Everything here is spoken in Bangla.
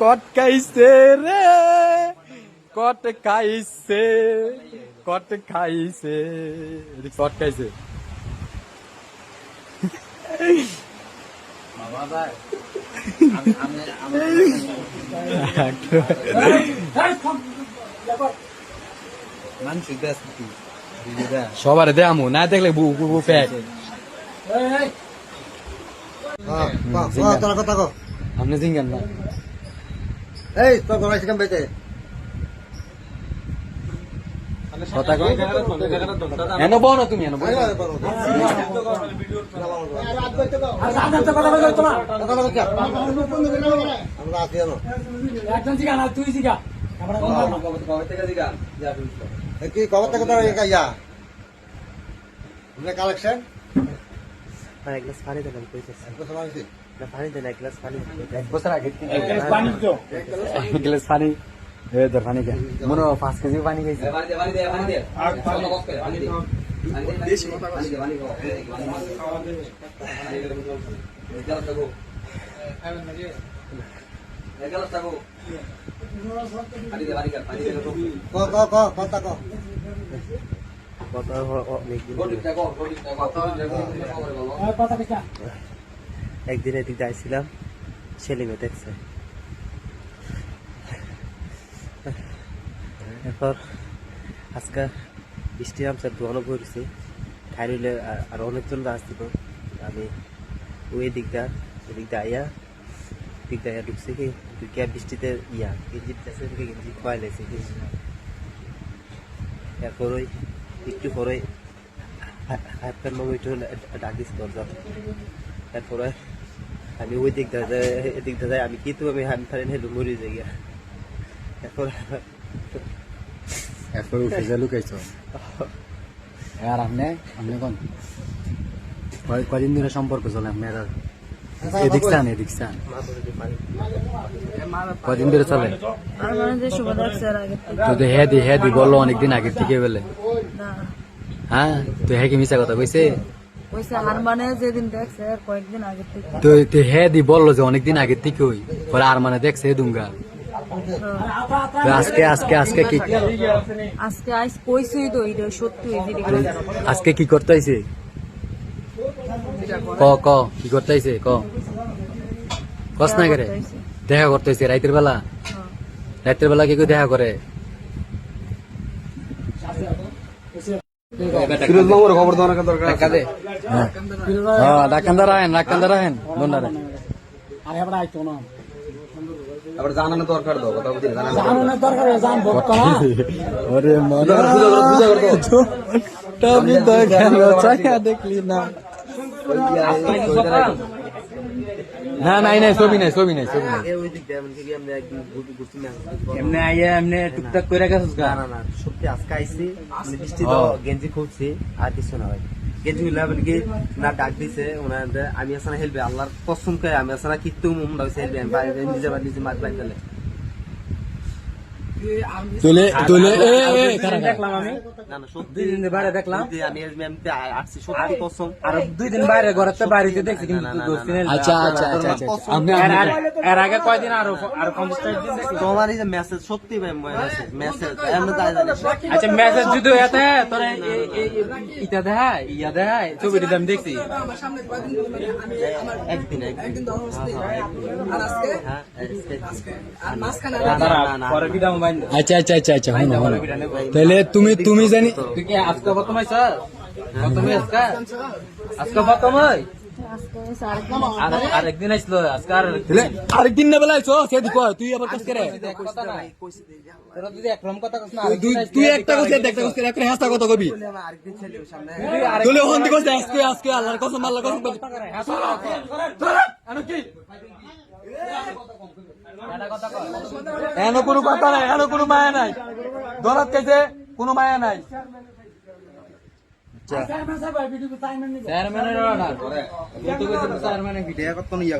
কট খাইছে রে। কট খাইছে কট খাইছে। কট খাইছে। সবার দেয়ামু না দেখলে বু বু বু কথা কো আপনি জিঙ্গান না। এই তোর গলায় সেখান বেঁচে কি খবর থেকে তোর ইয়া? কালেকশন এক গ্লাস পানি দেন আমি কইতেছি। না পানি দেন। এক গ্লাস পানি এক বছর আগে এক গ্লাস পানি এ ধর পানি খা। মনে পাঁচ কেজি পানি খাইছে। কথা ক। কত অনেকদিন একদিন এদিক যাইছিলাম সেলিমে দেখছে। এরপর আজকে বৃষ্টি আমসার দোয়ানো পড়েছে খাইলে আর অনেকজন আসছিল। আমি ওই দিকটা এদিকটা আইয়া দিকটা আইয়া ঢুকছে কি ঢুকিয়া বৃষ্টিতে ইয়া গেঞ্জি থেকে গেঞ্জি খোয়াই লাগছে এরপর ওই একটু পরে হাত প্যান্ট মামু একটু ডাক দিচ্ছে দরজা তারপরে আমি ওই দিক দাদা এদিক দাদা আমি কিন্তু আমি হান ফারেন হেলু মরি যাই এরপর এরপর উঠে যা লুকাইছো। আর আপনি? আপনি কোন? কয়দিন ধরে সম্পর্ক চলে আপনার আর? এদিক চান এদিক চান কদিন ধরে চলে? মানে তো হ্যাঁ দি হ্যাঁ দি বলল অনেকদিন আগে থেকে বলে। না। হ্যাঁ তো হ্যাঁ কি মিশা কথা কইছে? মানে তো দি বলল যে অনেকদিন আগে থেকে ওই। পরে আর মানে দেখছে দুঙ্গা আজকে আজকে আজকে কি আজকে আইস কইছই তো এটা সত্যি এই আজকে কি করতে আইছে? ক ক কি করতে আইছে? ক। কস না করে। দেখা করতে আইছে রাইতের বেলা? রাতের বেলা কি করে দেখা করে? ফিরোজ মামুর খবর দেওয়ার দরকার আছে হ্যাঁ ডাকান্দার আহেন ডাকান্দার আহেন দন্ডারে আবার জানানো দরকার দাও কথা বুঝলি জানানো ওরে মনে টমি তো গেল চাকা দেখলি না। না নাই নাই ছবি নাই ছবি নাই ছবি নাই। এমনি আইয়া এমনি টুকটাক করে গেছিস না না না সত্যি আজকে আইসি মানে বৃষ্টি তো গেঞ্জি খুলছি আর কিছু না ভাই। গেঞ্জি খুললে বলি কি না ডাক দিছে আমি আসলে হেলবে আল্লাহর কসম করে আমি আসলে কিত্তু হইছে হেলবে আমি নিজে নিজে মাছ দিলে তুলে তুলে? দেখলাম আমি। দুই দিন বাইরে দেখলাম। আর দুই দিন বাইরে বাড়িতে দেখছি কিন্তু। আচ্ছা আচ্ছা আচ্ছা আচ্ছা। আপনি এর আগে- কয়দিন আরও আরও পঞ্চাশ দিন তোমার এই যে মেসেজ সত্যি ভাই মেসেজ মেসেজ এমনি তাই জানি। আচ্ছা মেসেজ যদি এতে তোরে এই- এই- এই- ইটা দেখায় ইয়া দেখায় ছবিটা আমি দেখছি। একদিন একদিন। আজকে? দাঁড়া, পরে ভিডিও মোবাইল আচ্ছা আচ্ছা আচ্ছা আচ্ছা হুন হুন তাহলে তুমি তুমি জানি তুই আজকে প্রথম আইছ প্রথমে আজকে? আজকে প্রথম আরেকদিন আজকে আরেকদিন না বেলা আইছো সে তুই আবার কাজ করে। কথা কথা তুই তুই একটা কইছিস একটা কইছিস একটা হাসা কথা কবি। আজকে আজকে আল্লাহর কসম আল্লাহর কসম এনো কোনো কথা নাই এনো কোনো মায়া নাই। ধরাত কাইছে কোনো মায়া নাই। চেয়ারম্যানের অর্ডার চেয়ারম্যানের ভিডিও করতো ইয়া